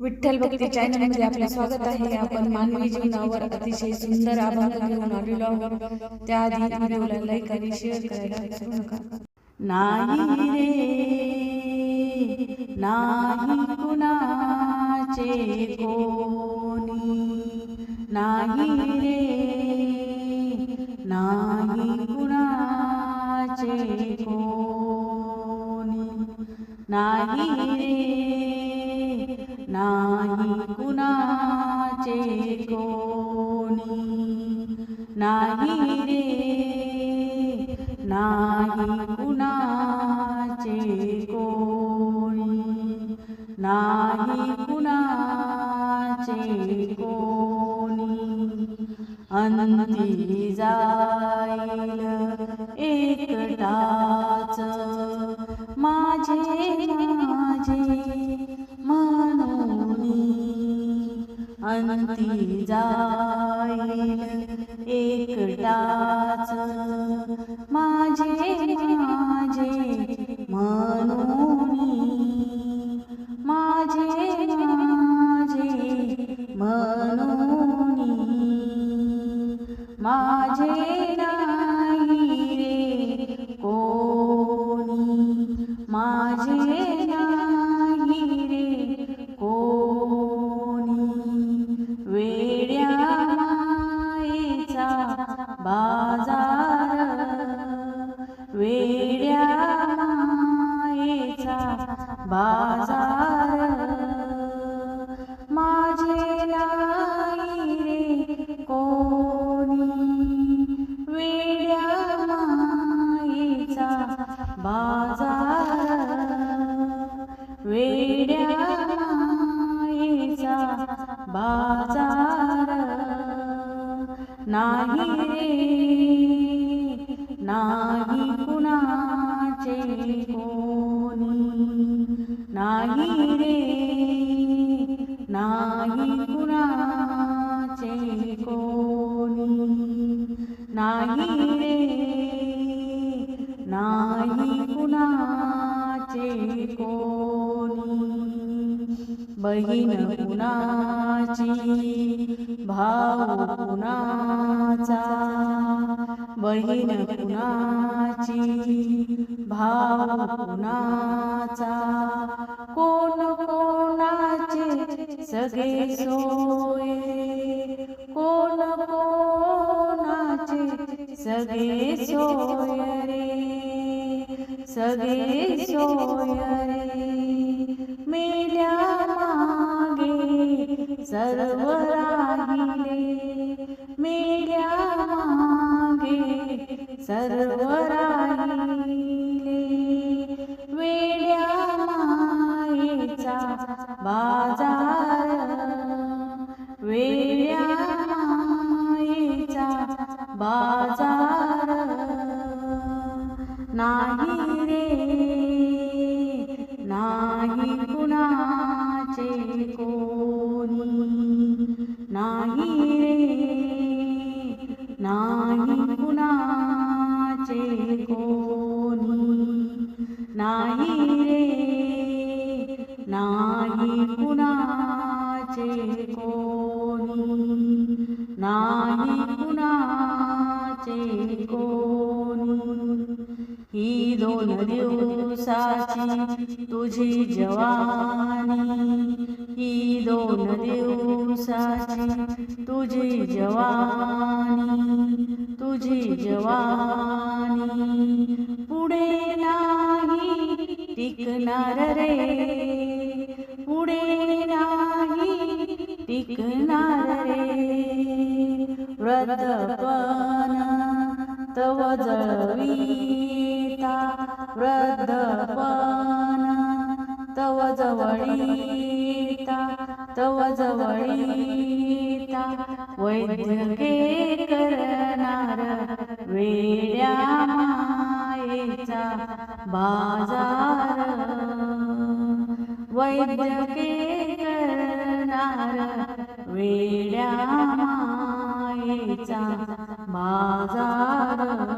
विठ्ठल भक्ती चॅनलमध्ये आपले स्वागत आहे. आपण मानवी जीवनावर अतिशय सुंदर अभंग घेऊन आलेलो आहोत. त्याआधी व्हिडिओला लाईक आणि शेअर करायला विसरू नका. नाही रे नाही कुणाचे कोणी. नाही रे नाही कुणाचे कोणी. नाही रे नाही कुणाचे कोणी? नाही रे नाही कुणाचे कोणी? नाही कुणाचे कोणी? अंती जाईल एकटा अंती जाईल एकटाच माझे माझे म्हणून माझे माझे म्हणून माझे ना बाजार माझे नाही रे कोणी. वेड्या बाजार वेड्या बाजार. नाही रे बहीण कुणाची भाऊ कुणाचा बहीण कुणाची भाऊ कुणाचा कोण कोणाचे सगळे सोय? कोण कोणाचे सगळे सोय रे? सगळे सोय सर्व राहिले मेल्या मागे सर्व राहिले वेड्या मायेचा बाजार वेड्या मायेचा बाजार नाही रे नाही कुणाचे को नाही रे नाही कुणाचे कोणी. नाही रे नाही कुणाचे कोणी. नाही कुणाचे कोणी. ही दोन दिवसाची तुझी जवानी ही दोन दिवसाची तुझी जवानी तुझी जवानी. पुढे नाही टिकणार रे पुढे नाही टिकणार रे. वृद्धपण तव जळवीता वृद्धपण तव जवळी तव जवळीता वैद्यके करणार वेड्या मायेचा बाजार वैद्यके करणार वेड्या मायेचा बाजार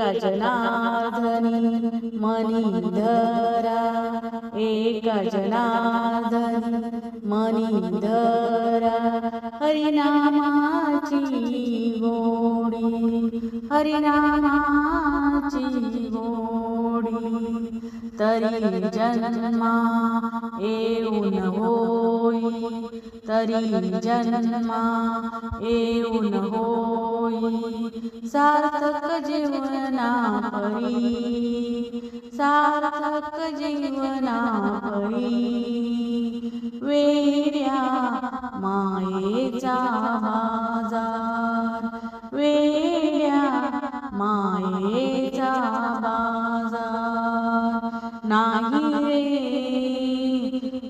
एका जनार्दनी मनी धरा एका जनार्दनी मनी धरा हरिनामाची गोडी हरिनामाची गोडी. तरी जन्मा येऊन होई तरी जन्मा येऊन होई. सार्थक जीवना परी सार्थक जीवना परी वेड्या मायेचा बाजार वेड्या मा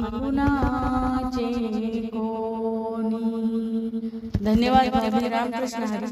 नाही कुणाचे कोणी. धन्यवाद रामकृष्ण हरी.